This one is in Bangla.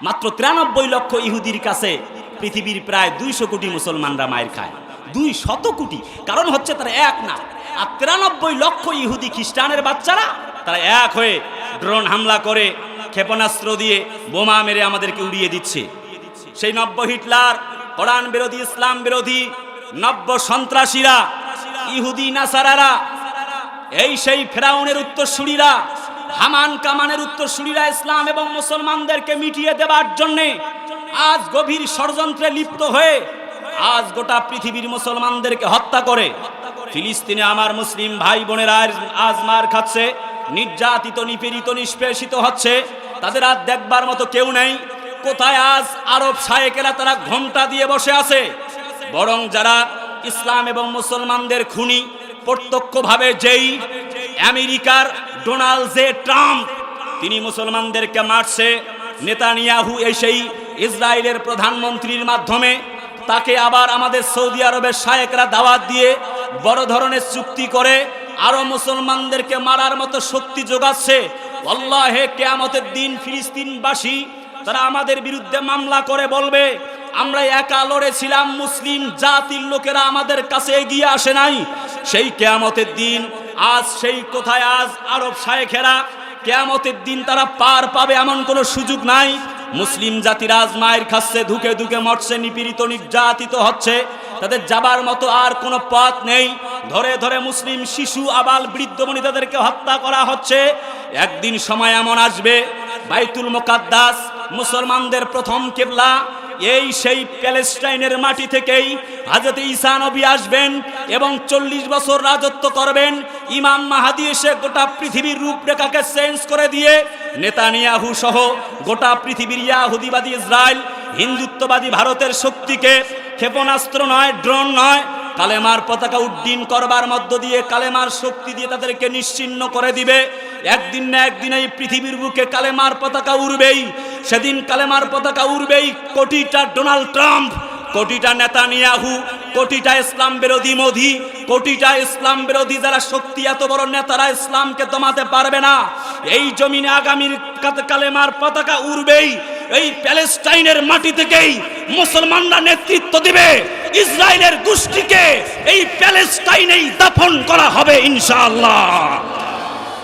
মাত্র তিরানব্বই লক্ষ ইহুদির কাছে পৃথিবীর প্রায় দুইশো কোটি মুসলমানরা মায়ের খায়। দুই শত কোটি। কারণ হচ্ছে তারা এক না। আর তিরানব্বই লক্ষ ইহুদি খ্রিস্টানের বাচ্চারা, তারা এক হয়ে ড্রোন হামলা করে, ক্ষেপণাস্ত্র দিয়ে বোমা মেরে আমাদেরকে উড়িয়ে দিচ্ছে। সেই নব্য হিটলার, কোরআন বিরোধী, ইসলাম বিরোধী, নব্য সন্ত্রাসীরা, ইহুদি, নাসারারা, এই সেই ফেরাউনের উত্তরসূরিরা হামান কামানের উত্তরসূরিরা ইসলাম এবং মুসলমানদেরকে মিটিয়ে দেবার জন্যে আজ গভীর ষড়যন্ত্রে লিপ্ত হয়ে আজ গোটা পৃথিবীর মুসলমানদেরকে হত্যা করে ফিলিস্তিনে আমার মুসলিম ভাই বোনেরা আজ- মার খাচ্ছে, নির্যাতিত, নিপীড়িত, নিষ্পেষিত হচ্ছে, তাদের আর দেখবার মতো কেউ নেই। কোথায় আজ আরব শায়েকেরা তারা ঘণ্টা দিয়ে বসে আছে? বরং যারা ইসলাম এবং মুসলমানদের খুনি, প্রত্যক্ষভাবে যেই আমেরিকার ডোনাল্ড জে ট্রাম্প, তিনি মুসলমানদেরকে মারছে। নেতানিয়াহু এসেই ইসরায়েলের প্রধানমন্ত্রীর মাধ্যমে তাকে আবার আমাদের সৌদি আরবের শায়েকরা দাওয়াত দিয়ে বড় ধরনের চুক্তি করে আরও মুসলমানদেরকে মারার মতো শক্তি যোগাচ্ছে। আল্লাহে কেয়ামতের দিন ফিলিস্তিনবাসী তারা আমাদের বিরুদ্ধে মামলা করে বলবে, আমরা একা লড়েছিলাম মুসলিম জাতির লোকেরা আমাদের কাছে এগিয়ে আসে নাই। সেই কেয়ামতের দিন আজ সেই কোথায়, আজ আরব শায়েখেরা কেয়ামতের দিন তারা পার পাবে এমন কোনো সুযোগ নাই। মুসলিম জাতির আজ মায়ের খাচ্ছে, ধুকে ধুকে মরছে, নিপীড়িত, নির্যাতিত হচ্ছে। তাদের যাবার মতো আর কোনো পথ নেই। ধরে ধরে মুসলিম শিশু, আবাল বৃদ্ধ বনিতাদেরকে হত্যা করা হচ্ছে। একদিন সময় এমন আসবে, বাইতুল মোকাদ্দাস, মুসলমানদের প্রথম কেবলা। এই সেই প্যালেস্টাইনের মাটি থেকেই হাজরত ঈসা নবী আসবেন এবং চল্লিশ বছর রাজত্ব করবেন। ইমাম মাহাদি এসে গোটা পৃথিবীর রূপরেখাকে চেঞ্জ করে দিয়ে নেতানিয়াহু সহ গোটা পৃথিবীর ইয়াহুদিবাদী ইসরায়েল, হিন্দুত্ববাদী ভারতের শক্তিকে ক্ষেপণাস্ত্র নয় ড্রোন নয়, কালেমার পতাকা উড্ডীন করবার মধ্য দিয়ে কালেমার শক্তি দিয়ে তাদেরকে নিশ্চিন্ন করে দিবে। একদিন না একদিন এই পৃথিবীর বুকে কালেমার পতাকা উড়বেই। সেদিন কালেমার পতাকা উড়বেই কোটিটা ডোনাল্ড ট্রাম্প, কোটিটা নেতানিয়াহু, কোটিটা ইসলাম বিরোধী মোদি, কোটিটা ইসলাম বিরোধী যারা শক্তি এত বড় নেতারা ইসলামকে দমাতে পারবে না। এই জমিনে আগামীর কালেমার পতাকা উড়বেই, এই প্যালেস্টাইনের মাটি থেকেই মুসলমানরা নেতৃত্ব দিবে। ইসরায়েলের গোষ্ঠীকে এই প্যালেস্টাইনেই দাফন করা হবে ইনশাআল্লাহ।